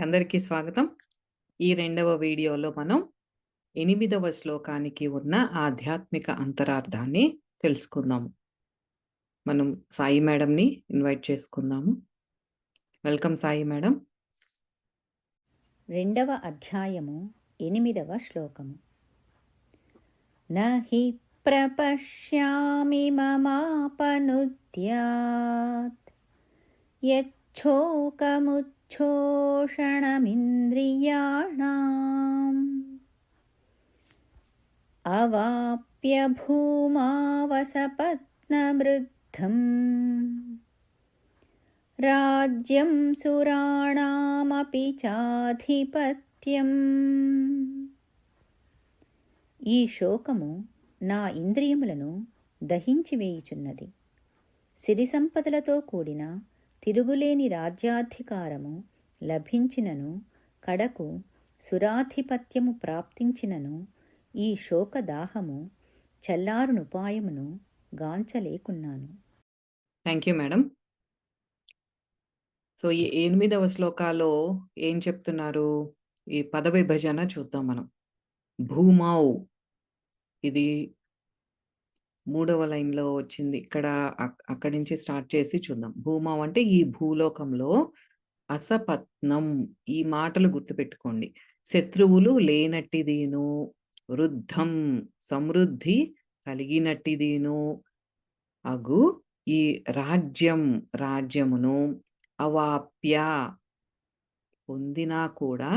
అందరికీ స్వాగతం. ఈ రెండవ వీడియోలో మనం ఎనిమిదవ శ్లోకానికి ఉన్న ఆధ్యాత్మిక అంతరార్థాన్ని తెలుసుకుందాము. మనం సాయి మేడంని ఇన్వైట్ చేసుకుందాము. వెల్కమ్ సాయి మేడం. రెండవ అధ్యాయము ఎనిమిదవ శ్లోకము నహి ప్రపశ్యామి మమాపనుద్యాత్ छोषणमिन्द्रियाणाम् अवाप्य भूमावसपत्नवृद्धम् రాజ్యం సురాణామపి చాధిపత్యం ఈ శోకము నా ఇంద్రియములను దహించివేయుచున్నది సిరి సంపదలతో కూడిన తిరుగులేని రాజ్యాధికారము లభించినను కడకు సురాధిపత్యము ప్రాప్తించినను ఈ శోకదాహము చల్లారునుపాయమును గాంచలేకున్నాను థ్యాంక్ యూ మేడం. సో, ఈ ఎనిమిదవ శ్లోకాలో ఏం చెప్తున్నారు? ఈ పద విభజన చూద్దాం మనం. భూమావు ఇది మూడవ లైన్‌లో వచ్చింది. ఇక్కడ అక్కడి నుంచి స్టార్ట్ చేసి చూద్దాం. భూమం అంటే ఈ భూలోకంలో అసపత్నం ఈ మాటలు గుర్తుపెట్టుకోండి. శత్రువులు లేనట్టిదీను, వృద్ధం సమృద్ధి కలిగినట్టిదీను అగు ఈ రాజ్యం రాజ్యమును అవాప్య పొందినా కూడా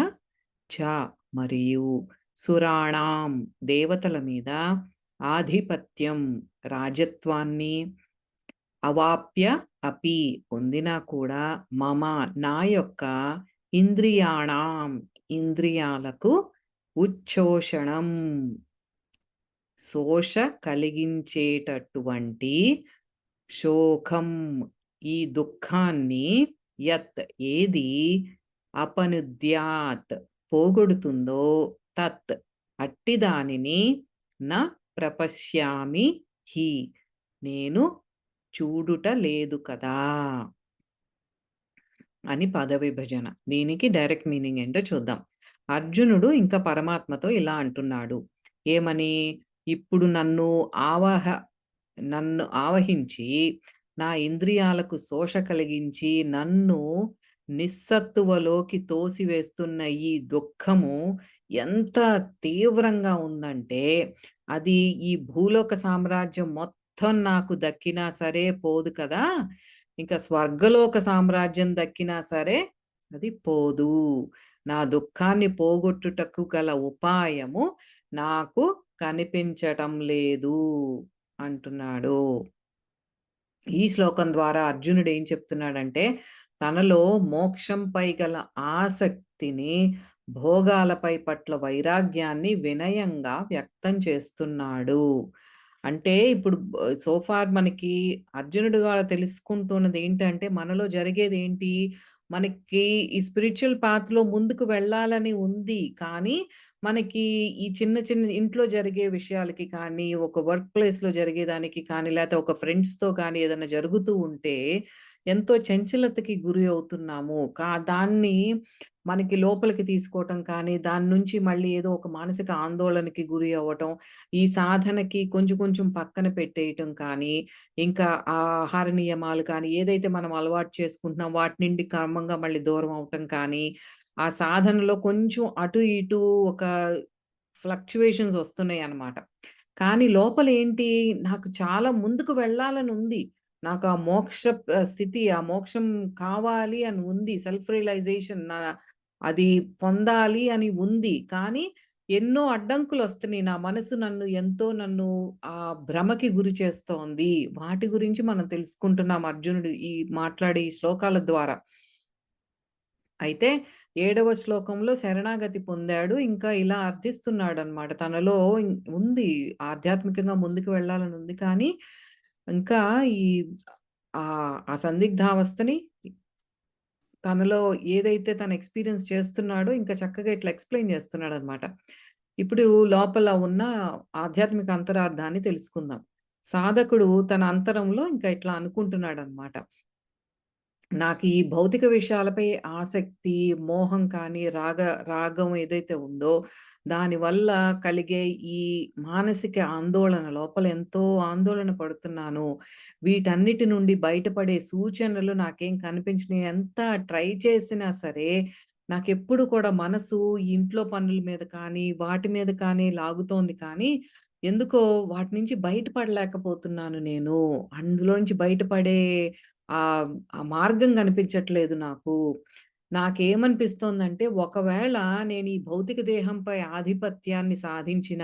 చ మరియు సురాణాం దేవతల మీద ఆధిపత్యం రాజత్వాన్ని అవాప్య అపి పొందినా కూడా మమ నా యొక్క ఇంద్రియాణం ఇంద్రియాలకు ఉచ్ఛోషణం శోష కలిగించేటటువంటి శోకం. ఈ దుఃఖాన్ని యత్ ఏది అపనుద్యాత్ పోగొడుతుందో తత్ అట్టి దానిని నా ప్రపశ్యామి హి. నేను చూడుట లేదు కదా. అని పదవిభజన. దీనికి డైరెక్ట్ మీనింగ్ ఏంటో చూద్దాం. అర్జునుడు ఇంకా పరమాత్మతో ఇలా అంటున్నాడు. ఏమని? ఇప్పుడు నన్ను ఆవాహ నన్ను ఆవహించి నా ఇంద్రియాలకు శోష కలిగించి నన్ను నిస్సత్తువలోకి తోసివేస్తున్న ఈ దుఃఖము ఎంత తీవ్రంగా ఉందంటే అది ఈ భూలోక సామ్రాజ్యం మొత్తం నాకు దక్కినా సరే పోదు కదా. ఇంకా స్వర్గలోక సామ్రాజ్యం దక్కినా సరే అది పోదు. నా దుఃఖాన్ని పోగొట్టుటకు గల ఉపాయము నాకు కనిపించటం లేదు అంటున్నాడు. ఈ శ్లోకం ద్వారా అర్జునుడు ఏం చెప్తున్నాడంటే తనలో మోక్షంపై గల ఆసక్తిని భోగాలపై పట్ల వైరాగ్యాన్ని వినయంగా వ్యక్తం చేస్తున్నాడు. అంటే ఇప్పుడు సోఫార్ మనకి అర్జునుడు ద్వారా తెలుసుకుంటున్నది ఏంటంటే మనలో జరిగేది ఏంటి? మనకి ఈ స్పిరిచువల్ పాత్లో ముందుకు వెళ్ళాలని ఉంది. కానీ మనకి ఈ చిన్న చిన్న ఇంట్లో జరిగే విషయాలకి కానీ ఒక వర్క్ ప్లేస్లో జరిగేదానికి కానీ లేకపోతే ఒక ఫ్రెండ్స్తో కానీ ఏదైనా జరుగుతూ ఉంటే ఎంతో చంచలతకి గురి అవుతున్నాము. కా దాన్ని మనకి లోపలికి తీసుకోవటం కానీ దాని నుంచి మళ్ళీ ఏదో ఒక మానసిక ఆందోళనకి గురి అవ్వటం ఈ సాధనకి కొంచెం కొంచెం పక్కన పెట్టేయటం కానీ ఇంకా ఆహార నియమాలు కానీ ఏదైతే మనం అలవాటు చేసుకుంటున్నాం వాటి నుండి క్రమంగా మళ్ళీ దూరం అవటం కానీ ఆ సాధనలో కొంచెం అటు ఇటు ఒక ఫ్లక్చువేషన్స్ వస్తున్నాయి అన్నమాట కానీ లోపల ఏంటి నాకు చాలా ముందుకు వెళ్ళాలని ఉంది. నాకు ఆ మోక్ష స్థితి ఆ మోక్షం కావాలి అని ఉంది. సెల్ఫ్ రియలైజేషన్ నా అది పొందాలి అని ఉంది. కానీ ఎన్నో అడ్డంకులు వస్తున్నాయి. నా మనసు నన్ను ఎంతో నన్ను ఆ భ్రమకి గురి చేస్తోంది. వాటి గురించి మనం తెలుసుకుంటున్నాం అర్జునుడు ఈ మాట్లాడే ఈ శ్లోకాల ద్వారా. అయితే ఏడవ శ్లోకంలో శరణాగతి పొందాడు. ఇంకా ఇలా అర్థిస్తున్నాడు అనమాట తనలో ఉంది. ఆధ్యాత్మికంగా ముందుకు వెళ్ళాలని ఉంది. కానీ ఇంకా ఈ ఆ సందిగ్ధావస్థని తనలో ఏదైతే తను ఎక్స్పీరియన్స్ చేస్తున్నాడో ఇంకా చక్కగా ఇట్లా ఎక్స్ప్లెయిన్ చేస్తున్నాడు అనమాట ఇప్పుడు లోపల ఉన్న ఆధ్యాత్మిక అంతరార్థాన్ని తెలుసుకుందాం. సాధకుడు తన అంతరంలో ఇంకా ఇట్లా అనుకుంటున్నాడు అనమాట నాకు ఈ భౌతిక విషయాలపై ఆసక్తి, మోహం కానీ, రాగ రాగం ఏదైతే ఉందో, దానివల్ల కలిగే ఈ మానసిక ఆందోళన లోపల ఎంతో ఆందోళన పడుతున్నాను. వీటన్నిటి నుండి బయటపడే సూచనలు నాకేం కనిపించినాయి ఎంత ట్రై చేసినా సరే, నాకెప్పుడు కూడా మనసు ఇంట్లో పనుల మీద కానీ, వాటి మీద కానీ లాగుతోంది కానీ, ఎందుకో వాటి నుంచి బయటపడలేకపోతున్నాను నేను. అందులోంచి బయటపడే ఆ మార్గం కనిపించట్లేదు నాకు. నాకేమనిపిస్తోందంటే, ఒకవేళ నేను ఈ భౌతిక దేహంపై ఆధిపత్యాన్ని సాధించిన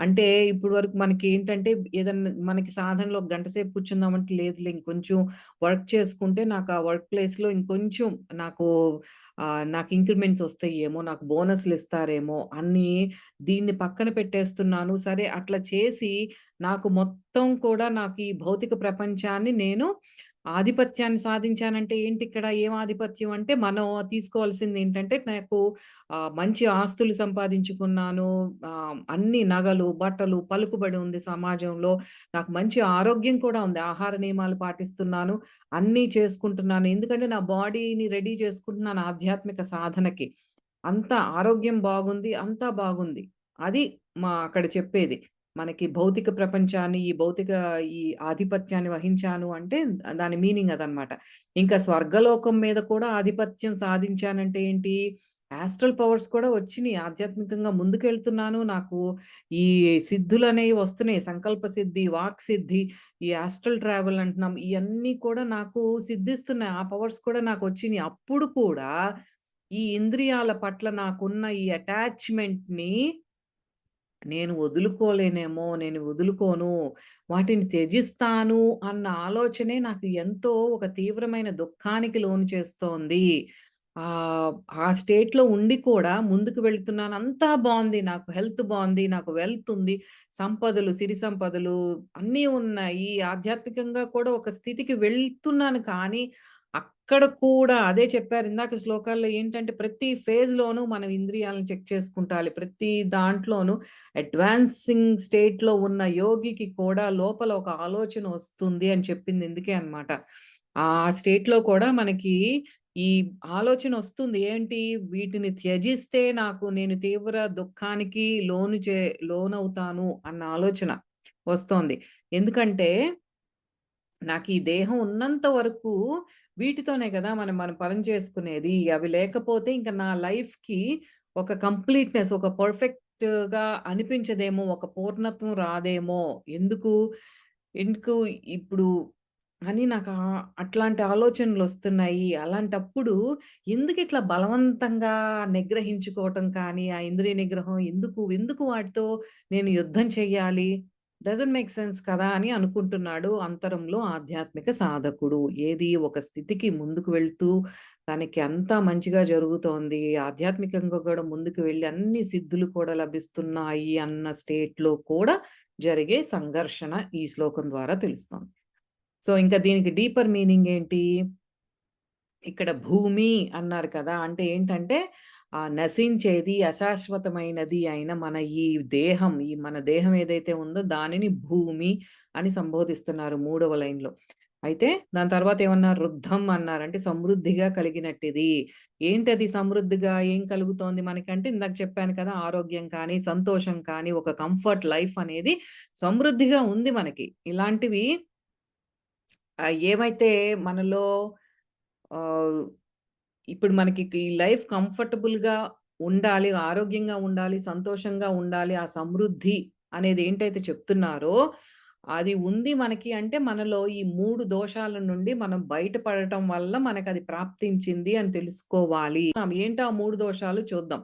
అంటే ఇప్పుడు వరకు మనకి ఏంటంటే ఏదన్నా మనకి సాధనలో ఒక గంట సేపు కూర్చుందామంటే లేదు ఇంకొంచెం వర్క్ చేసుకుంటే నాకు ఆ వర్క్ ప్లేస్‌లో ఇంకొంచెం నాకు నాకు ఇంక్రిమెంట్స్ వస్తాయేమో, నాకు బోనస్‌లు ఇస్తారేమో అన్ని దీన్ని పక్కన పెట్టేస్తున్నాను. సరే అట్లా చేసి నాకు మొత్తం కూడా నాకు ఈ భౌతిక ప్రపంచాన్ని నేను ఆధిపత్యాన్ని సాధించానంటే ఏంటిక్కడ? ఏం ఆధిపత్యం అంటే, మనం తీసుకోవాల్సింది ఏంటంటే నాకు మంచి ఆస్తులు సంపాదించుకున్నాను. అన్ని నగలు, బట్టలు, పలుకుబడి ఉంది సమాజంలో. నాకు మంచి ఆరోగ్యం కూడా ఉంది. ఆహార నియమాలు పాటిస్తున్నాను. అన్నీ చేసుకుంటున్నాను. ఎందుకంటే, నా బాడీని రెడీ చేసుకుంటున్నాను ఆధ్యాత్మిక సాధనకి. అంత ఆరోగ్యం బాగుంది. అంతా బాగుంది. అది మా అక్కడ చెప్పేది. మనకి భౌతిక ప్రపంచాన్ని, ఈ భౌతిక ఈ ఆధిపత్యాన్ని వహించాను అంటే దాని మీనింగ్ అదనమాట. ఇంకా స్వర్గలోకం మీద కూడా ఆధిపత్యం సాధించానంటే ఏంటి? యాస్ట్రల్ పవర్స్ కూడా వచ్చినాయి ఆధ్యాత్మికంగా ముందుకెళ్తున్నాను. నాకు ఈ సిద్ధులనేవి వస్తున్నాయి. సంకల్ప సిద్ధి, వాక్ సిద్ధి, ఈ యాస్ట్రల్ ట్రావెల్ అంటున్నాం. ఇవన్నీ కూడా నాకు సిద్ధిస్తున్నాయి. ఆ పవర్స్ కూడా నాకు వచ్చినాయి అప్పుడు కూడా ఈ ఇంద్రియాల పట్ల నాకున్న ఈ అటాచ్‌మెంట్‌ని నేను వదులుకోలేనేమో, నేను వదులుకోను, వాటిని త్యజిస్తాను అన్న ఆలోచనే నాకు ఎంతో ఒక తీవ్రమైన దుఃఖానికి లోను చేస్తోంది. ఆ స్టేట్‌లో ఉండి కూడా ముందుకు వెళ్తున్నాను. అంతా బాగుంది నాకు హెల్త్ బాగుంది నాకు వెల్త్ ఉంది. సంపదలు, సిరి సంపదలు అన్నీ ఉన్నాయి. ఆధ్యాత్మికంగా కూడా ఒక స్థితికి వెళ్తున్నాను కానీ, అక్కడ కూడా అదే చెప్పారు ఇందాక శ్లోకాల్లో ఏంటంటే, ప్రతి ఫేజ్ లోనూ మనం ఇంద్రియాలను చెక్ చేసుకుంటాలి. ప్రతి దాంట్లోనూ అడ్వాన్సింగ్ స్టేట్‌లో ఉన్న యోగికి కూడా లోపల ఒక ఆలోచన వస్తుంది అని చెప్పింది ఎందుకే అన్నమాట. ఆ స్టేట్లో కూడా మనకి ఈ ఆలోచన వస్తుంది. ఏంటి? వీటిని త్యజిస్తే నాకు నేను తీవ్ర దుఃఖానికి లోను చే లోనవుతాను అన్న ఆలోచన వస్తోంది. ఎందుకంటే నాకు ఈ దేహం ఉన్నంత వరకు వీటితోనే కదా మనం మనం పని చేసుకునేది. అవి లేకపోతే ఇంక నా లైఫ్‌కి ఒక కంప్లీట్‌నెస్, ఒక పర్ఫెక్ట్‌గా అనిపించదేమో, ఒక పూర్ణత్వం రాదేమో. ఎందుకు? ఎందుకు ఇప్పుడు అని నాకు అట్లాంటి ఆలోచనలు వస్తున్నాయి అలాంటప్పుడు ఎందుకు ఇట్లా బలవంతంగా నిగ్రహించుకోవటం కానీ, ఆ ఇంద్రియ నిగ్రహం ఎందుకు? ఎందుకు వాటితో నేను యుద్ధం చెయ్యాలి? డజంట్ మేక్ సెన్స్ కదా! అని అనుకుంటున్నాడు అంతరంలో ఆధ్యాత్మిక సాధకుడు. ఏది ఒక స్థితికి ముందుకు వెళ్తూ తనకి అంతా మంచిగా జరుగుతోంది. ఆధ్యాత్మికంగా కూడా ముందుకు వెళ్ళి అన్ని సిద్ధులు కూడా లభిస్తున్నాయి అన్న స్టేట్‌లో కూడా జరిగే సంఘర్షణ ఈ శ్లోకం ద్వారా తెలుస్తుంది సో, ఇంకా దీనికి డీపర్ మీనింగ్ ఏంటి? ఇక్కడ భూమి అన్నారు కదా! అంటే ఏంటంటే ఆ నశించేది, అశాశ్వతమైనది అయిన మన ఈ దేహం, ఈ మన దేహం ఏదైతే ఉందో దానిని భూమి అని సంబోధిస్తున్నారు మూడవ లైన్‌లో. అయితే దాని తర్వాత ఏమన్నారు? రుద్ధం అన్నారు. అంటే సమృద్ధిగా కలిగినట్టిది. ఏంటది సమృద్ధిగా ఏం కలుగుతోంది మనకంటే ఇందాక చెప్పాను కదా! ఆరోగ్యం కానీ, సంతోషం కానీ, ఒక కంఫర్ట్ లైఫ్ అనేది సమృద్ధిగా ఉంది మనకి. ఇలాంటివి ఏమైతే మనలో ఇప్పుడు మనకి ఈ లైఫ్ కంఫర్టబుల్‌గా ఉండాలి, ఆరోగ్యంగా ఉండాలి, సంతోషంగా ఉండాలి, ఆ సమృద్ధి అనేది ఏంటైతే చెప్తున్నారో, అది ఉంది మనకి అంటే మనలో ఈ మూడు దోషాల నుండి మనం బయటపడటం వల్ల మనకది ప్రాప్తించింది అని తెలుసుకోవాలి. ఏంటో ఆ మూడు దోషాలు చూద్దాం.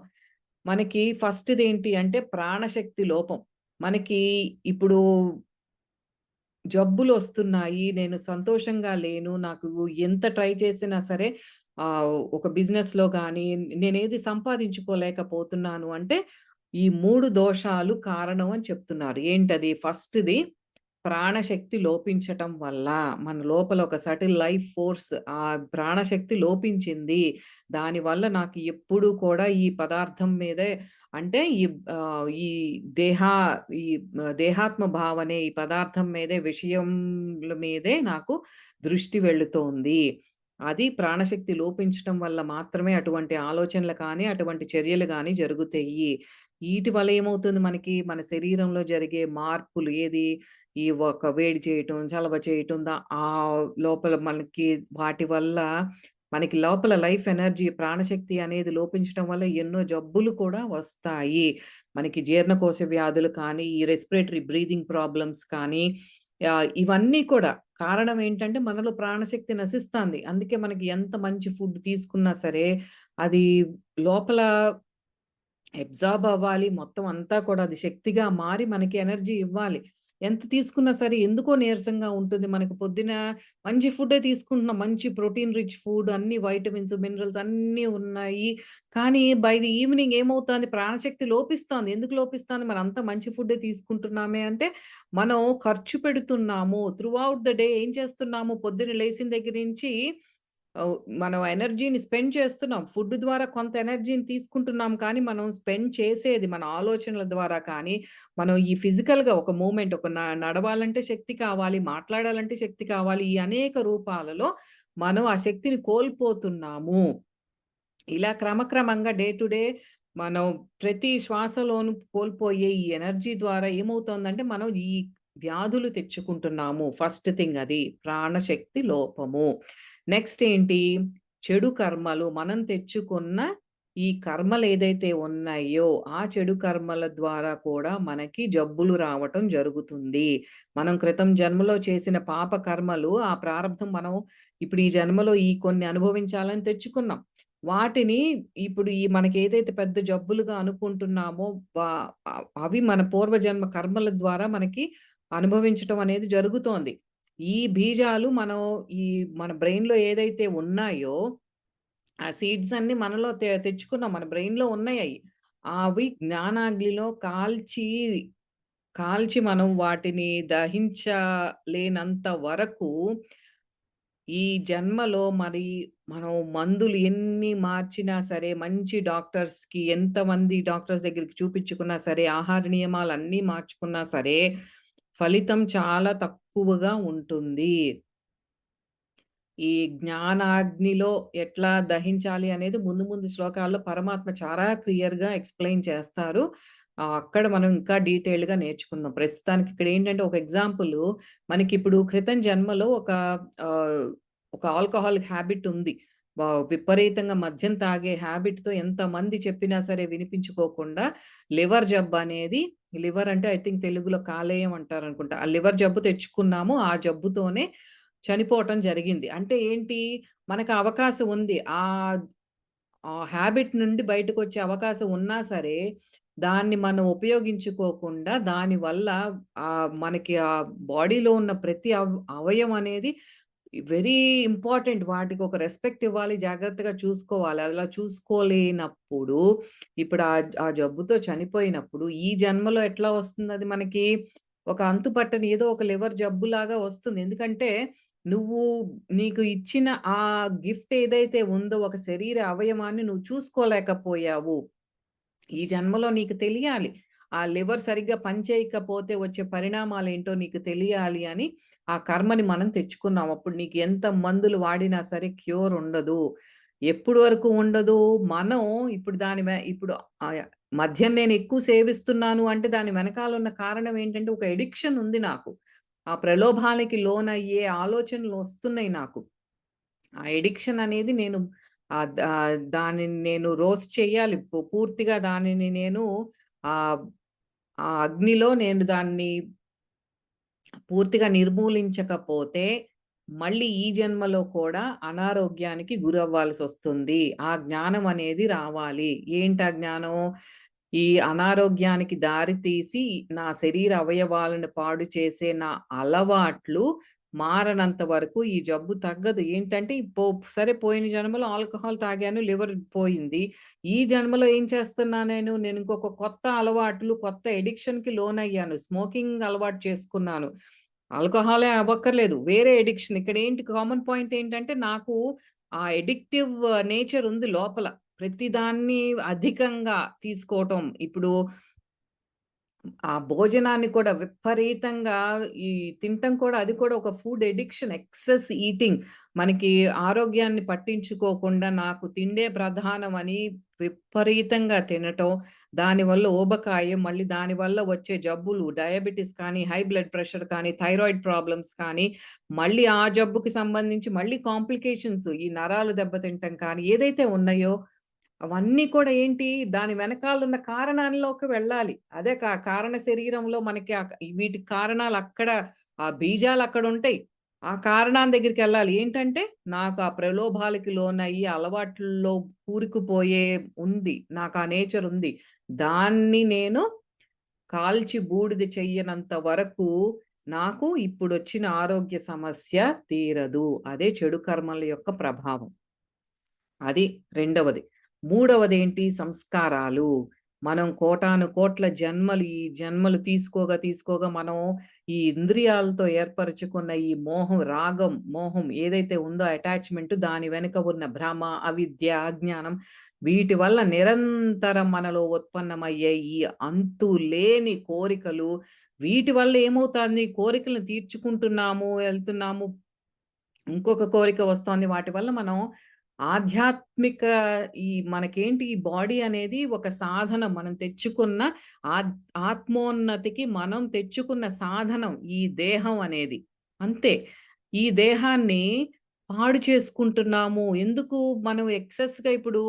మనకి ఫస్ట్ది ఏంటి అంటే ప్రాణశక్తి లోపం. మనకి ఇప్పుడు జబ్బులు వస్తున్నాయి నేను సంతోషంగా లేను. నాకు ఎంత ట్రై చేసినా సరే ఒక బిజినెస్‌లో కానీ నేనేది సంపాదించుకోలేకపోతున్నాను అంటే, ఈ మూడు దోషాలు కారణం అని చెప్తున్నారు. ఏంటది? ఫస్ట్‌ది ప్రాణశక్తి లోపించటం వల్ల, మన లోపల ఒక సటిల్ లైఫ్ ఫోర్స్ ఆ ప్రాణశక్తి లోపించింది. దానివల్ల నాకు ఎప్పుడూ కూడా ఈ పదార్థం మీదే అంటే ఈ ఈ దేహా ఈ దేహాత్మ భావనే ఈ పదార్థం మీదే, విషయంల మీదే నాకు దృష్టి వెళుతోంది. అది ప్రాణశక్తి లోపించటం వల్ల మాత్రమే అటువంటి ఆలోచనలు కానీ, అటువంటి చర్యలు కానీ జరుగుతాయి. వీటి వల్ల ఏమవుతుంది మనకి, మన శరీరంలో జరిగే మార్పులు ఏది, ఈ ఒక వేడి చేయటం, చలవ చేయటం, ఆ లోపల మనకి వాటి వల్ల మనకి లోపల లైఫ్ ఎనర్జీ, ప్రాణశక్తి అనేది లోపించటం వల్ల ఎన్నో జబ్బులు కూడా వస్తాయి. మనకి జీర్ణకోశ వ్యాధులు కానీ, ఈ రెస్పిరేటరీ బ్రీదింగ్ ప్రాబ్లమ్స్ కానీ, ఇవన్నీ కూడా కారణం ఏంటంటే మనలో ప్రాణశక్తి నశిస్తుంది అందుకే మనకి ఎంత మంచి ఫుడ్ తీసుకున్నా సరే, అది లోపల అబ్జార్బ్ అవ్వాలి. మొత్తం అంతా కూడా అది శక్తిగా మారి మనకి ఎనర్జీ ఇవ్వాలి. ఎంత తీసుకున్నా సరే ఎందుకో నీరసంగా ఉంటుంది. మనకు పొద్దున మంచి ఫుడ్డే తీసుకుంటున్నాం. మంచి ప్రోటీన్ రిచ్ ఫుడ్ అన్ని వైటమిన్స్, మినరల్స్ అన్నీ ఉన్నాయి. కానీ బై ది ఈవినింగ్ ఏమవుతుంది ప్రాణశక్తి లోపిస్తాంది. ఎందుకు లోపిస్తాను మనం అంత మంచి ఫుడ్డే తీసుకుంటున్నామే అంటే, మనం ఖర్చు పెడుతున్నాము. త్రూ అవుట్ ద డే ఏం చేస్తున్నాము? పొద్దున్న లేచిన దగ్గర నుంచి మనం ఎనర్జీని స్పెండ్ చేస్తున్నాం. ఫుడ్ ద్వారా కొంత ఎనర్జీని తీసుకుంటున్నాం కానీ, మనం స్పెండ్ చేసేది మన ఆలోచనల ద్వారా కానీ, మనం ఈ ఫిజికల్‌గా ఒక మూమెంట్ ఒక నడవాలంటే శక్తి కావాలి, మాట్లాడాలంటే శక్తి కావాలి. ఈ అనేక రూపాలలో మనం ఆ శక్తిని కోల్పోతున్నాము. ఇలా క్రమక్రమంగా డే టు డే మనం ప్రతి శ్వాసలోను కోల్పోయే ఈ ఎనర్జీ ద్వారా ఏమవుతోందంటే, మనం ఈ వ్యాధులు తెచ్చుకుంటున్నాము. ఫస్ట్ థింగ్ అది. ప్రాణశక్తి లోపము. నెక్స్ట్ ఏంటి? చెడు కర్మలు. మనం తెచ్చుకున్న ఈ కర్మలు ఏదైతే ఉన్నాయో, ఆ చెడు కర్మల ద్వారా కూడా మనకి జబ్బులు రావటం జరుగుతుంది. మనం క్రితం జన్మలో చేసిన పాప కర్మలు, ఆ ప్రారంభం మనం ఇప్పుడు ఈ జన్మలో ఈ కొన్ని అనుభవించాలని తెచ్చుకున్నాం. వాటిని ఇప్పుడు ఈ మనకి ఏదైతే పెద్ద జబ్బులుగా అనుకుంటున్నామో, అవి మన పూర్వజన్మ కర్మల ద్వారా మనకి అనుభవించటం అనేది జరుగుతోంది. ఈ బీజాలు మనం ఈ మన బ్రెయిన్‌లో ఏదైతే ఉన్నాయో, ఆ సీడ్స్ అన్నీ మనలో తె తెచ్చుకున్నాం. మన బ్రెయిన్‌లో ఉన్నాయి అవి జ్ఞానాగ్నిలో కాల్చి, కాల్చి మనం వాటిని దహించలేనంత వరకు ఈ జన్మలో మరి మనం మందులు ఎన్ని మార్చినా సరే, మంచి డాక్టర్స్‌కి ఎంతమంది డాక్టర్స్ దగ్గరికి చూపించుకున్నా సరే, ఆహార నియమాలు అన్నీ మార్చుకున్నా సరే, ఫలితం చాలా తక్కువగా ఉంటుంది. ఈ జ్ఞానాగ్నిలో ఎట్లా దహించాలి అనేది ముందు ముందు శ్లోకాల్లో పరమాత్మ చాలా క్లియర్‌గా ఎక్స్‌ప్లెయిన్ చేస్తారు. అక్కడ మనం ఇంకా డీటెయిల్డ్‌గా నేర్చుకుందాం. ప్రస్తుతానికి ఇక్కడ ఏంటంటే ఒక ఎగ్జాంపుల్ మనకి ఇప్పుడు క్రితం జన్మలో ఒక ఒక ఆల్కహాలిక్ హ్యాబిట్ ఉంది. విపరీతంగా మద్యం తాగే హ్యాబిట్తో ఎంతమంది చెప్పినా సరే వినిపించుకోకుండా లివర్ జబ్బు అనేది లివర్ అంటే ఐ థింక్ తెలుగులో కాలేయం అంటారు అనుకుంటా ఆ లివర్ జబ్బు తెచ్చుకున్నాము. ఆ జబ్బుతోనే చనిపోవటం జరిగింది. అంటే ఏంటి? మనకు అవకాశం ఉంది. ఆ హ్యాబిట్ నుండి బయటకొచ్చే అవకాశం ఉన్నా సరే, దాన్ని మనం ఉపయోగించుకోకుండా దానివల్ల మనకి ఆ బాడీలో ఉన్న ప్రతి అవ అవయవం అనేది వెరీ ఇంపార్టెంట్. వాటికి ఒక రెస్పెక్ట్ ఇవ్వాలి. జాగ్రత్తగా చూసుకోవాలి. అలా చూసుకోలేనప్పుడు ఇప్పుడు ఆ ఆ జబ్బుతో చనిపోయినప్పుడు ఈ జన్మలో ఎట్లా వస్తుంది అది మనకి? ఒక అంతు పట్టని ఏదో ఒక లివర్ జబ్బులాగా వస్తుంది. ఎందుకంటే నువ్వు నీకు ఇచ్చిన ఆ గిఫ్ట్ ఏదైతే ఉందో ఒక శరీర అవయవాన్ని నువ్వు చూసుకోలేకపోయావు. ఈ జన్మలో నీకు తెలియాలి. ఆ లివర్ సరిగ్గా పనిచేయకపోతే వచ్చే పరిణామాలు ఏంటో నీకు తెలియాలి అని ఆ కర్మని మనం తెచ్చుకున్నాం. అప్పుడు నీకు ఎంత మందులు వాడినా సరే క్యూర్ ఉండదు. ఎప్పుడు వరకు ఉండదు? మనం ఇప్పుడు దాని ఇప్పుడు ఆహ్, మద్యం నేను ఎక్కువ సేవిస్తున్నాను అంటే దాని వెనకాల ఉన్న కారణం ఏంటంటే ఒక ఎడిక్షన్ ఉంది నాకు. ఆ ప్రలోభాలకి లోనయ్యే ఆలోచనలు వస్తున్నాయి నాకు. ఆ ఎడిక్షన్ అనేది నేను దానిని నేను రోస్ట్ చేయాలి. పూర్తిగా దానిని నేను ఆ ఆ అగ్నిలో నేను దాన్ని పూర్తిగా నిర్మూలించకపోతే, మళ్ళీ ఈ జన్మలో కూడా అనారోగ్యానికి గురవ్వాల్సి వస్తుంది ఆ జ్ఞానం అనేది రావాలి. ఏంటా జ్ఞానం? ఈ అనారోగ్యానికి దారి తీసి నా శరీర అవయవాలను పాడు చేసే నా అలవాట్లు మారనంత వరకు ఈ జబ్బు తగ్గదు. ఏంటంటే పో సరే పోయిన జన్మలో ఆల్కహాల్ తాగాను, లివర్ పోయింది. ఈ జన్మలో ఏం చేస్తున్నా నేను? నేను ఇంకొక కొత్త అలవాట్లు, కొత్త అడిక్షన్‌కి లోనయ్యాను. స్మోకింగ్ అలవాటు చేసుకున్నాను. ఆల్కహాలే అవ్వక్కర్లేదు. వేరే ఎడిక్షన్ ఇక్కడ ఏంటి కామన్ పాయింట్ ఏంటంటే నాకు ఆ ఎడిక్టివ్ నేచర్ ఉంది లోపల. ప్రతిదాన్ని అధికంగా తీసుకోవటం. ఇప్పుడు ఆ భోజనాన్ని కూడా విపరీతంగా ఈ తినటం కూడా అది కూడా ఒక ఫుడ్ ఎడిక్షన్ ఎక్సెస్ ఈటింగ్. మనకి ఆరోగ్యాన్ని పట్టించుకోకుండా నాకు తిండే ప్రధానం అని విపరీతంగా తినటం దానివల్ల ఊబకాయం మళ్ళీ దానివల్ల వచ్చే జబ్బులు డయాబెటీస్ కానీ హై బ్లడ్ ప్రెషర్ కానీ థైరాయిడ్ ప్రాబ్లమ్స్ కానీ మళ్ళీ ఆ జబ్బుకి సంబంధించి మళ్ళీ కాంప్లికేషన్స్ ఈ నరాలు దెబ్బతింటం కానీ ఏదైతే ఉన్నాయో అవన్నీ కూడా ఏంటి? దాని వెనకాల ఉన్న కారణాల్లోకి వెళ్ళాలి. అదే కా కారణ శరీరంలో మనకి వీటి కారణాలు అక్కడ ఆ బీజాలు అక్కడ ఉంటాయి. ఆ కారణాల దగ్గరికి వెళ్ళాలి. ఏంటంటే నాకు ఆ ప్రలోభాలకి లోనయ్యి అలవాట్లలో కూరుకుపోయే ఉంది. నాకు ఆ నేచర్ ఉంది. దాన్ని నేను కాల్చి బూడిద చెయ్యనంత వరకు నాకు ఇప్పుడు వచ్చిన ఆరోగ్య సమస్య తీరదు. అదే చెడు కర్మల యొక్క ప్రభావం. అది రెండవది. మూడవది ఏంటి సంస్కారాలు? మనం కోటాను కోట్ల జన్మలు ఈ జన్మలు తీసుకోగా తీసుకోగా మనం ఈ ఇంద్రియాలతో ఏర్పరచుకున్న ఈ మోహం రాగం మోహం ఏదైతే ఉందో అటాచ్మెంట్ దాని వెనుక ఉన్న భ్రమ అవిద్య అజ్ఞానం వీటి వల్ల నిరంతరం మనలో ఉత్పన్నమయ్యే ఈ అంతు లేని కోరికలు వీటి వల్ల ఏమవుతుంది? కోరికలను తీర్చుకుంటున్నాము వెళ్తున్నాము. ఇంకొక కోరిక వస్తోంది. వాటి వల్ల మనం ఆధ్యాత్మిక ఈ మనకేంటి ఈ బాడీ అనేది ఒక సాధనం. మనం తెచ్చుకున్న ఆత్మోన్నతికి మనం తెచ్చుకున్న సాధనం ఈ దేహం అనేది. అంతే. ఈ దేహాన్ని పాడు చేసుకుంటున్నాము. ఎందుకు మనం ఎక్సెస్గా ఇప్పుడు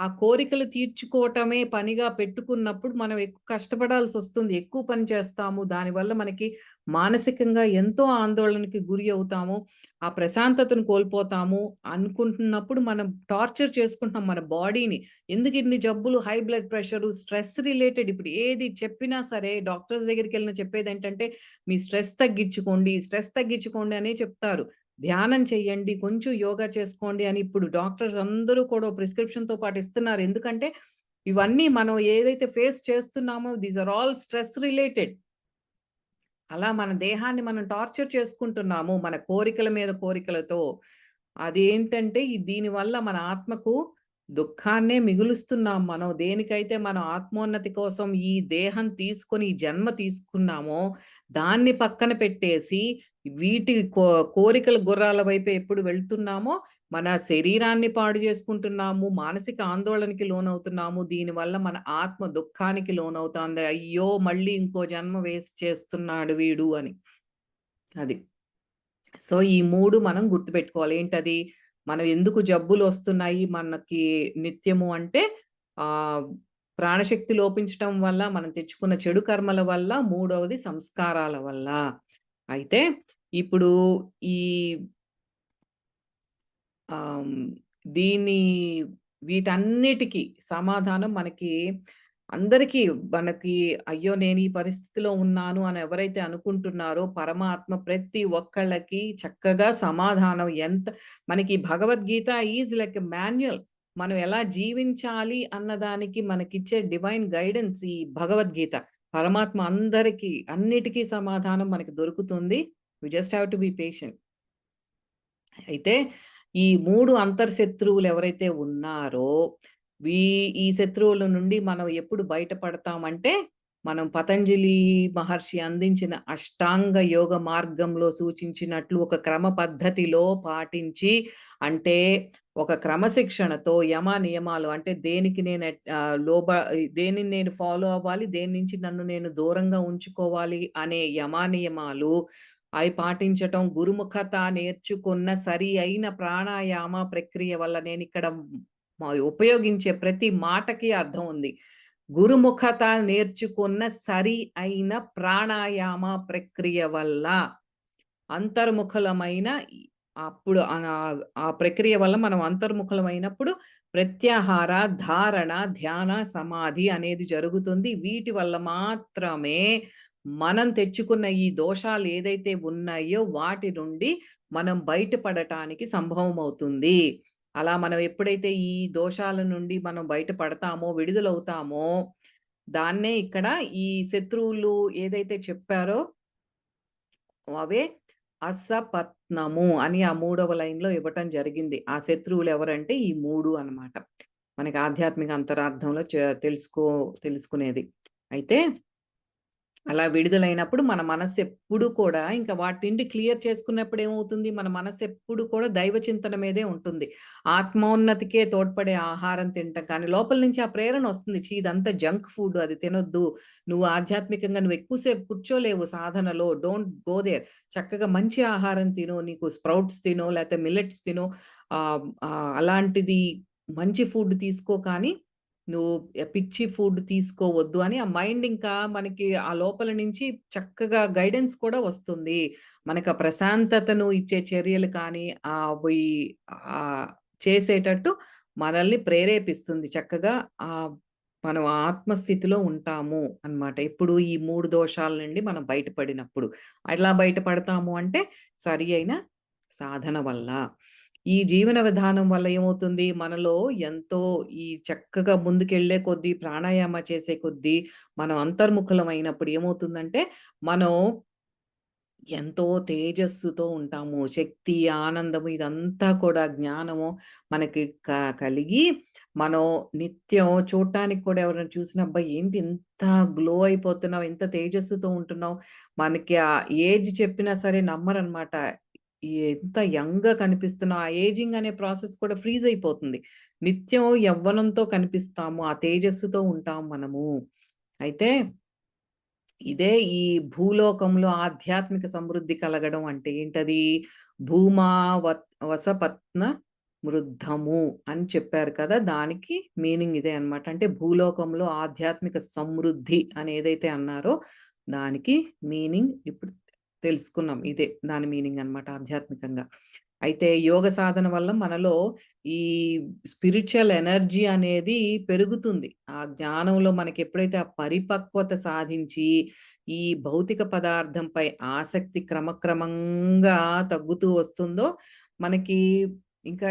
ఆ కోరికలు తీర్చుకోవటమే పనిగా పెట్టుకున్నప్పుడు మనం ఎక్కువ కష్టపడాల్సి వస్తుంది. ఎక్కువ పని చేస్తాము. దానివల్ల మనకి మానసికంగా ఎంతో ఆందోళనకి గురి అవుతాము. ఆ ప్రశాంతతను కోల్పోతాము అనుకుంటున్నప్పుడు మనం టార్చర్ చేసుకుంటున్నాం మన బాడీని. ఎందుకు ఇన్ని జబ్బులు high blood pressure stress related ఇప్పుడు ఏది చెప్పినా సరే డాక్టర్స్ దగ్గరికి వెళ్ళిన చెప్పేది ఏంటంటే మీ స్ట్రెస్ తగ్గించుకోండి స్ట్రెస్ తగ్గించుకోండి అనే చెప్తారు. ధ్యానం చెయ్యండి కొంచెం యోగా చేసుకోండి అని ఇప్పుడు డాక్టర్స్ అందరూ కూడా ప్రిస్క్రిప్షన్తో పాటు ఇస్తున్నారు. ఎందుకంటే ఇవన్నీ మనం ఏదైతే ఫేస్ చేస్తున్నామో these are all stress related. అలా మన దేహాన్ని మనం టార్చర్ చేసుకుంటున్నాము మన కోరికల మీద కోరికలతో. అదేంటంటే దీనివల్ల మన ఆత్మకు దుఃఖాన్నే మిగులుస్తున్నాం మనం. దేనికైతే మనం ఆత్మోన్నతి కోసం ఈ దేహం తీసుకొని ఈ జన్మ తీసుకున్నామో దాన్ని పక్కన పెట్టేసి వీటి కో కోరికల గుర్రాల వైపు ఎప్పుడు వెళ్తున్నామో మన శరీరాన్ని పాడు చేసుకుంటున్నాము మానసిక ఆందోళనకి లోనవుతున్నాము దీనివల్ల మన ఆత్మ దుఃఖానికి లోనవుతుంది. అయ్యో మళ్ళీ ఇంకో జన్మ వేసి చేస్తున్నాడు వీడు అని. అది. సో ఈ మూడు మనం గుర్తుపెట్టుకోవాలి. ఏంటది? మనం ఎందుకు జబ్బులు వస్తున్నాయి? మనకి నిత్యము అంటే ఆ ప్రాణశక్తి లోపించటం వల్ల మనం తెచ్చుకున్న చెడు కర్మల వల్ల మూడవది సంస్కారాల వల్ల. అయితే ఇప్పుడు ఈ దీని వీటన్నిటికీ సమాధానం మనకి అందరికీ మనకి అయ్యో నేను ఈ పరిస్థితిలో ఉన్నాను అని ఎవరైతే అనుకుంటున్నారో పరమాత్మ ప్రతి ఒక్కళ్ళకి చక్కగా సమాధానం ఎంత మనకి భగవద్గీత ఈజ్ లైక్ మాన్యువల్. మనం ఎలా జీవించాలి అన్నదానికి మనకిచ్చే డివైన్ గైడెన్స్ ఈ భగవద్గీత. పరమాత్మ అందరికీ అన్నిటికీ సమాధానం మనకి దొరుకుతుంది. You just have to be patient అయితే ఈ మూడు అంతర్శత్రువులు ఎవరైతే ఉన్నారో వీ ఈ శత్రువుల నుండి మనం ఎప్పుడు బయటపడతామంటే మనం పతంజలి మహర్షి అందించిన అష్టాంగ యోగ మార్గంలో సూచించినట్లు ఒక క్రమ పద్ధతిలో పాటించి అంటే ఒక క్రమశిక్షణతో యమ నియమాలు అంటే దేనికి నేను లోబ దేనిని నేను ఫాలో అవ్వాలి దేని నుంచి నన్ను నేను దూరంగా ఉంచుకోవాలి అనే యమ నియమాలు అవి పాటించటం గురుముఖత నేర్చుకున్న సరి అయిన ప్రాణాయామ ప్రక్రియ వల్ల నేను ఇక్కడ ఉపయోగించే ప్రతి మాటకి అర్థం ఉంది. గురుముఖత నేర్చుకున్న సరి అయిన ప్రాణాయామ ప్రక్రియ వల్ల అంతర్ముఖలమైన అప్పుడు ఆ ప్రక్రియ వల్ల మనం అంతర్ముఖలమైనప్పుడు ప్రత్యాహార ధారణ ధ్యాన సమాధి అనేది జరుగుతుంది. వీటి వల్ల మాత్రమే మనం తెచ్చుకున్న ఈ దోషాలు ఏదైతే ఉన్నాయో వాటి నుండి మనం బయటపడటానికి సంభవం అవుతుంది. అలా మనం ఎప్పుడైతే ఈ దోషాల నుండి మనం బయటపడతామో విడుదలవుతామో దాన్నే ఇక్కడ ఈ శత్రువులు ఏదైతే చెప్పారో అవే అసపత్నము అని ఆ మూడవ లైన్లో ఇవ్వటం జరిగింది. ఆ శత్రువులు ఎవరంటే ఈ మూడు అన్నమాట. మనకి ఆధ్యాత్మిక అంతరార్థంలో తెలుసుకో తెలుసుకునేది. అయితే అలా విడుదలైనప్పుడు మన మనస్సు ఎప్పుడు కూడా ఇంకా వాటిని క్లియర్ చేసుకున్నప్పుడు ఏమవుతుంది? మన మనస్సు ఎప్పుడు కూడా దైవ చింతన మీదే ఉంటుంది. ఆత్మోన్నతికే తోడ్పడే ఆహారం తింటాం కానీ లోపల నుంచి ఆ ప్రేరణ వస్తుంది. చీదంతా ఇదంతా జంక్ ఫుడ్ అది తినొద్దు. నువ్వు ఆధ్యాత్మికంగా నువ్వు ఎక్కువసేపు కూర్చోలేవు సాధనలో. Don't go there. చక్కగా మంచి ఆహారం తిను. నీకు స్ప్రౌట్స్ తినో లేకపోతే మిల్లెట్స్ తినో అలాంటిది మంచి ఫుడ్ తీసుకో కానీ నువ్వు పిచ్చి ఫుడ్ తీసుకోవద్దు అని ఆ మైండ్ ఇంకా మనకి ఆ లోపల నుంచి చక్కగా గైడెన్స్ కూడా వస్తుంది. మనకు ఆ ప్రశాంతతను ఇచ్చే చర్యలు కానీ ఆ చేసేటట్టు మనల్ని ప్రేరేపిస్తుంది. చక్కగా ఆ మనం ఆత్మస్థితిలో ఉంటాము అన్నమాట. ఎప్పుడు ఈ మూడు దోషాల నుండి మనం బయటపడినప్పుడు. ఎలా బయటపడతాము అంటే సరి అయిన సాధన వల్ల. ఈ జీవన విధానం వల్ల ఏమవుతుంది? మనలో ఎంతో ఈ చక్కగా ముందుకెళ్ళే కొద్దీ ప్రాణాయామ చేసే కొద్దీ మనం అంతర్ముఖులమైనప్పుడు ఏమవుతుందంటే మనం ఎంతో తేజస్సుతో ఉంటాము. శక్తి, ఆనందము ఇదంతా కూడా జ్ఞానము మనకి క కలిగి మనం నిత్యం చూడటానికి కూడా ఎవరైనా చూసిన అబ్బాయి ఏంటి ఇంత గ్లో అయిపోతున్నావు, ఇంత తేజస్సుతో ఉంటున్నావు. మనకి ఆ ఏజ్ చెప్పినా సరే నమ్మరనమాట. ఎంత యంగ్‌గా కనిపిస్తున్నావు. ఆ ఏజింగ్ అనే ప్రాసెస్ కూడా ఫ్రీజ్ అయిపోతుంది. నిత్యం యవ్వనంతో కనిపిస్తాము. ఆ తేజస్సుతో ఉంటాం మనము. అయితే ఇదే ఈ భూలోకంలో ఆధ్యాత్మిక సమృద్ధి కలగడం అంటే ఏంటది? భూమా వసపత్న మృద్ధము అని చెప్పారు కదా! దానికి మీనింగ్ ఇదే అన్నమాట. అంటే భూలోకంలో ఆధ్యాత్మిక సమృద్ధి అని ఏదైతే అన్నారో దానికి మీనింగ్ ఇప్పుడు తెలుసుకున్నాం. ఇదే దాని మీనింగ్ అనమాట ఆధ్యాత్మికంగా. అయితే యోగ సాధన వల్ల మనలో ఈ స్పిరిచువల్ ఎనర్జీ అనేది పెరుగుతుంది. ఆ జ్ఞానంలో మనకి ఎప్పుడైతే ఆ పరిపక్వత సాధించి ఈ భౌతిక పదార్థంపై ఆసక్తి క్రమక్రమంగా తగ్గుతూ వస్తుందో మనకి ఇంకా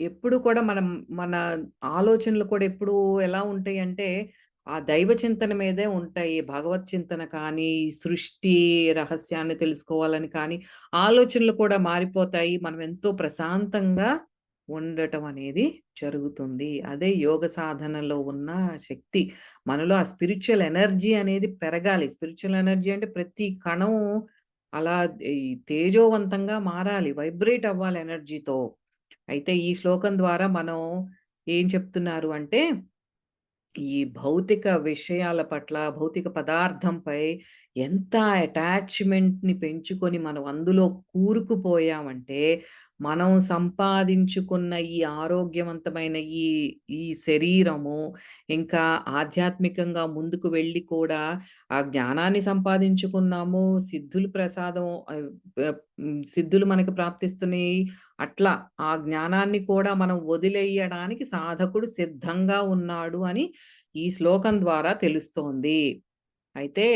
ఎప్పుడు కూడా మనం మన ఆలోచనలు కూడా ఎప్పుడు ఎలా ఉంటాయి అంటే ఆ దైవ చింతన మీదే ఉంటాయి. భగవత్ చింతన కానీ, సృష్టి రహస్యాన్ని తెలుసుకోవాలని కానీ ఆలోచనలు కూడా మారిపోతాయి. మనం ఎంతో ప్రశాంతంగా ఉండటం అనేది జరుగుతుంది. అదే యోగ సాధనలో ఉన్న శక్తి. మనలో ఆ స్పిరిచువల్ ఎనర్జీ అనేది పెరగాలి. స్పిరిచువల్ ఎనర్జీ అంటే ప్రతి కణం అలా తేజోవంతంగా మారాలి. వైబ్రేట్ అవ్వాలి ఎనర్జీతో. అయితే ఈ శ్లోకం ద్వారా మనం ఏం చెప్తున్నారు అంటే ఈ భౌతిక విషయాల పట్ల, భౌతిక పదార్థంపై ఎంత అటాచ్‌మెంట్‌ని పెంచుకొని మనం అందులో కూరుకుపోయామంటే, మనం సంపాదించుకున్న ఈ ఆరోగ్యవంతమైన ఈ, ఈ శరీరము, ఇంకా ఆధ్యాత్మికంగా ముందుకు వెళ్ళి కూడా ఆ జ్ఞానాన్ని సంపాదించుకున్నాము. సిద్ధులు ప్రసాదం సిద్ధులు మనకు ప్రాప్తిస్తున్నాయి. అట్లా ఆ జ్ఞానాన్ని కూడా మనం వదిలేయడానికి సాధకుడు సిద్ధంగా ఉన్నాడు అని ఈ శ్లోకం ద్వారా తెలుస్తోంది. అయితే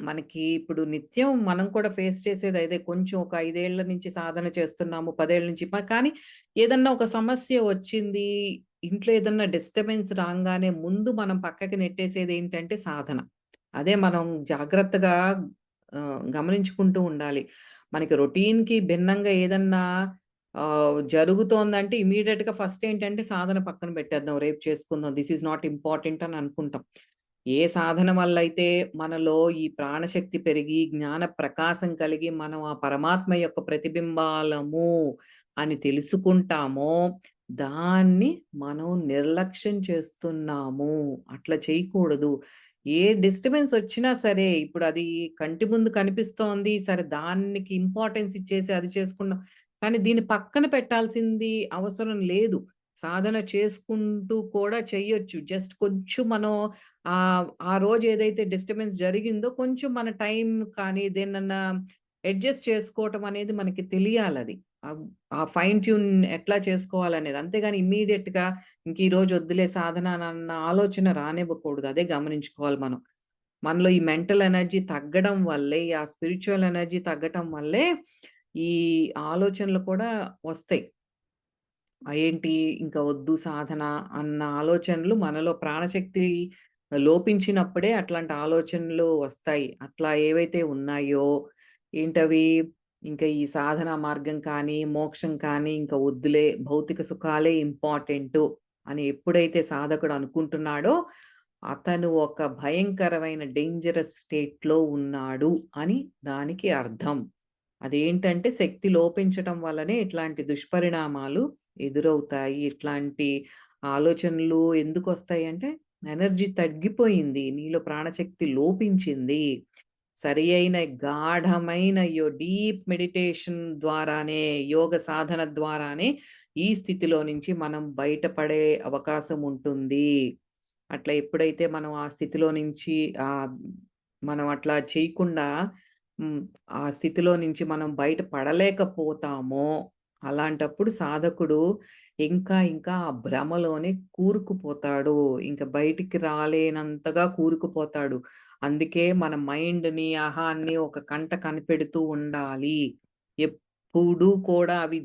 మనకి ఇప్పుడు నిత్యం మనం కూడా ఫేస్ చేసేది అయితే కొంచెం ఒక ఐదేళ్ళ నుంచి సాధన చేస్తున్నాము. పదేళ్ళ నుంచి కానీ ఏదన్నా ఒక సమస్య వచ్చింది. ఇంట్లో ఏదన్నా డిస్టర్బెన్స్ రాగానే ముందు మనం పక్కకి నెట్టేసేది ఏంటంటే సాధన. అదే మనం జాగ్రత్తగా గమనించుకుంటూ ఉండాలి. మనకి రొటీన్‌కి భిన్నంగా ఏదన్నా జరుగుతోందంటే ఇమ్మీడియేట్‌గా ఫస్ట్ ఏంటంటే సాధన పక్కన పెట్టేద్దాం. రేపు చేసుకుందాం. దిస్ ఈజ్ నాట్ ఇంపార్టెంట్ అని అనుకుంటాం. ఏ సాధన వల్ల అయితే మనలో ఈ ప్రాణశక్తి పెరిగి, జ్ఞాన ప్రకాశం కలిగి, మనం ఆ పరమాత్మ యొక్క ప్రతిబింబాలము అని తెలుసుకుంటామో, దాన్ని మనం నిర్లక్ష్యం చేస్తున్నాము. అట్లా చేయకూడదు. ఏ డిస్టర్బెన్స్ వచ్చినా సరే, ఇప్పుడు అది కంటి ముందు కనిపిస్తోంది. సరే దానికి ఇంపార్టెన్స్ ఇచ్చేసి అది చేసుకున్నాం. కానీ దీన్ని పక్కన పెట్టాల్సింది అవసరం లేదు. సాధన చేసుకుంటూ కూడా చెయ్యొచ్చు. జస్ట్ కొంచెం మనం ఆ ఆ రోజు ఏదైతే డిస్టర్బెన్స్ జరిగిందో కొంచెం మన టైం కానీ దేన్నన్నా అడ్జస్ట్ చేసుకోవటం అనేది మనకి తెలియాలి అది ఆ ఫైన్ ట్యూన్ ఎట్లా చేసుకోవాలనేది. అంతేగాని ఇమ్మీడియేట్‌గా ఇంక ఈరోజు వద్దులే సాధన అన్న ఆలోచన రానివ్వకూడదు. అదే గమనించుకోవాలి మనం. మనలో ఈ మెంటల్ ఎనర్జీ తగ్గడం వల్లే, ఆ స్పిరిచువల్ ఎనర్జీ తగ్గటం వల్లే ఈ ఆలోచనలు కూడా వస్తాయి. ఏంటి ఇంకా వద్దు సాధన అన్న ఆలోచనలు మనలో ప్రాణశక్తి లోపించినప్పుడే అట్లాంటి ఆలోచనలు వస్తాయి. అట్లా ఏవైతే ఉన్నాయో ఏంటవి? ఇంకా ఈ సాధన మార్గం కానీ, మోక్షం కానీ ఇంకా వద్దులే భౌతిక సుఖాలే ఇంపార్టెంటు అని ఎప్పుడైతే సాధకుడు అనుకుంటున్నాడో, అతను ఒక భయంకరమైన డేంజరస్ స్టేట్‌లో ఉన్నాడు అని దానికి అర్థం. అదేంటంటే శక్తి లోపించటం వల్లనే ఇట్లాంటి దుష్పరిణామాలు ఎదురవుతాయి. ఇట్లాంటి ఆలోచనలు ఎందుకు వస్తాయి అంటే ఎనర్జీ తగ్గిపోయింది. నీలో ప్రాణశక్తి లోపించింది. సరి అయిన గాఢమైన యో డీప్ మెడిటేషన్ ద్వారానే, యోగ సాధన ద్వారానే ఈ స్థితిలో నుంచి మనం బయటపడే అవకాశం ఉంటుంది. అట్లా ఎప్పుడైతే మనం ఆ స్థితిలో నుంచి ఆ మనం అట్లా చేయకుండా ఆ స్థితిలో నుంచి మనం బయట పడలేకపోతామో, అలాంటప్పుడు సాధకుడు ఇంకా ఇంకా ఆ భ్రమలోనే కూరుకుపోతాడు. ఇంకా బయటికి రాలేనంతగా కూరుకుపోతాడు. అందుకే మన మైండ్‌ని, అహాన్ని ఒక కంట కనిపెడుతూ ఉండాలి. ఎప్పుడూ కూడా అవి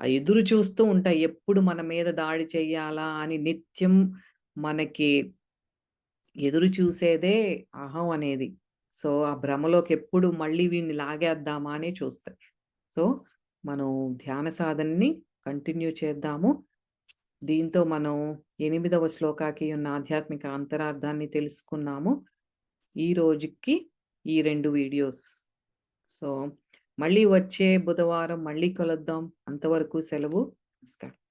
ఎదురు చూస్తూ ఉంటాయి. ఎప్పుడు మన మీద దాడి చెయ్యాలా అని నిత్యం మనకి ఎదురు చూసేదే అహం అనేది. సో, ఆ భ్రమలోకి ఎప్పుడు మళ్ళీ వీడిని లాగేద్దామా అనే చూస్తాయి. సో, మనం ధ్యాన సాధనని కంటిన్యూ చేద్దాము. దీంతో మనం ఎనిమిదవ శ్లోకాకి ఉన్న ఆధ్యాత్మిక అంతరార్థాన్ని తెలుసుకున్నాము. ఈ రోజుకి ఈ రెండు వీడియోస్. సో, మళ్ళీ వచ్చే బుధవారం మళ్ళీ కలుద్దాం. అంతవరకు సెలవు. నమస్కారం.